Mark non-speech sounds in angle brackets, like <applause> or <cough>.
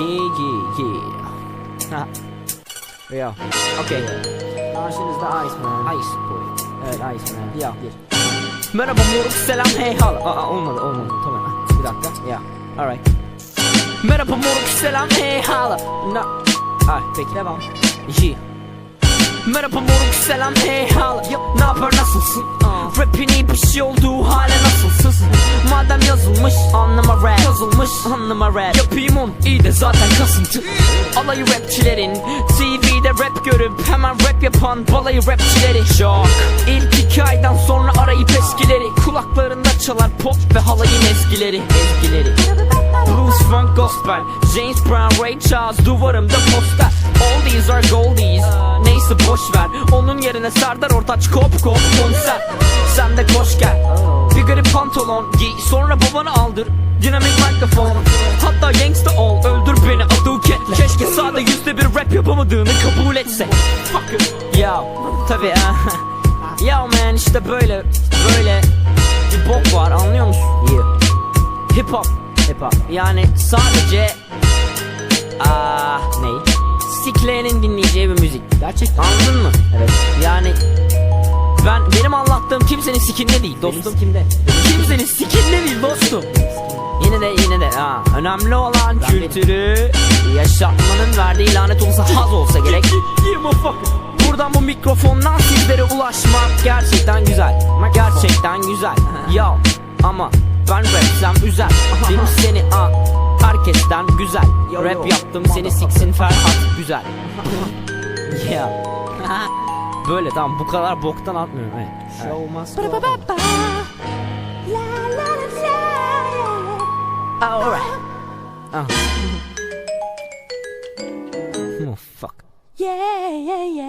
Yeah, yeah, yeah. yeah. Okay. Karşınızda Iceman. Ice boy. Evet Iceman. Ya gir. Merhaba moruk selam hey hal. Aa olmadı olmadı. Tamam. Bir dakika. Ya. Alright. Merhaba moruk selam hey hala. Na. Ay peki devam. Yeah. Merhaba moruk selam hey hala Ne haber nasılsın? Rapin iyi bir şey olduğu hale nasılsın? Madem yazılmış anlama rap. Yazılmış anlama rap. Yapayım onu iyi de zaten kasıntı. Alayı rapçilerin. TV'de rap görüp hemen rap yapan balayı rapçileri. Şok İlk iki aydan sonra arayıp eskileri. Kulaklarında çalar pop ve halayın ezgileri. Ezgileri. Blues, funk, gospel James Brown, Ray Charles Duvarımda poster. All these are goldies. Neyse boş ver. Onun yerine Serdar Ortaç kop kop konser. Sen de koş gel pantolon giy Sonra babanı aldır. Dinamik mikrofon. Hatta gangsta ol Öldür beni adı ketle. Keşke sade yüzde bir rap yapamadığını kabul etse. Fucker Ya tabi <laughs> Ya man işte böyle Böyle Bir bok var anlıyor musun? Yeah. Hip hop. Hip hop. Yani sadece Aa ney? Sikleyenin dinleyeceği bir müzik. Gerçekten. Anladın mı? Evet. Yani Ben benim anlattığım kimsenin sikinde değil dostum kimde? Kimsenin sikinde değil dostum Yine de yine de ha önemli olan kültürü yaşatmanın verdiği lanet olsa haz olsa gerek. Buradan bu mikrofondan sizlere ulaşmak gerçekten güzel. Gerçekten güzel. Ya ama ben rapsem üzer. Benim seni a herkesten güzel. Rap yaptım seni siksin Ferhat güzel. Ya. Böyle tamam bu kadar boktan atmıyorum. Evet. Show must go on. Alright. Ah. <laughs> oh fuck. Yeah, yeah, yeah.